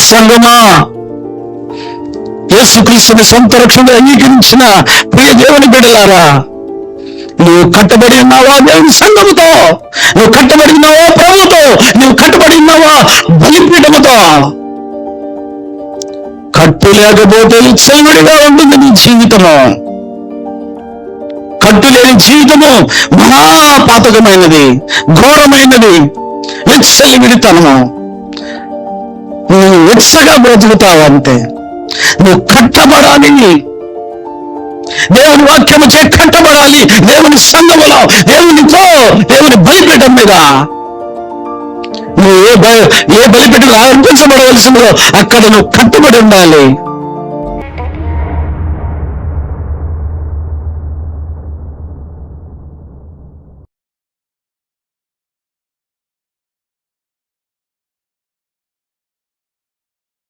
సంగమా యేసుక్రీస్తుని సొంత రక్షణ అంగీకరించిన ప్రియ దేవుని బిడ్డలారా నువ్వు కట్టబడి ఉన్నావా దేవుని సంఘముతో? నువ్వు కట్టబడి ఉన్నావా ప్రభుతో నువ్వు కట్టబడి ఉన్నావా బలిపీఠముతో? కట్టు లేకపోతే చెవిడిగా ఉంటుంది నీ జీవితము. కట్టు లేని జీవితము మహాపాతకమైనది ఘోరమైనది విడితనము నువ్వు ఉత్సగా నువ్వు కట్టబడాలి దేవుని వాక్యము చే కట్టబడాలి. దేవుని సంగములో దేవునితో దేవుని బలిపీఠం మీద. నువ్వు ఏ ఏ బలిపీఠం అర్పించబడవలసిందో అక్కడ నువ్వు కట్టుబడి ఉండాలి.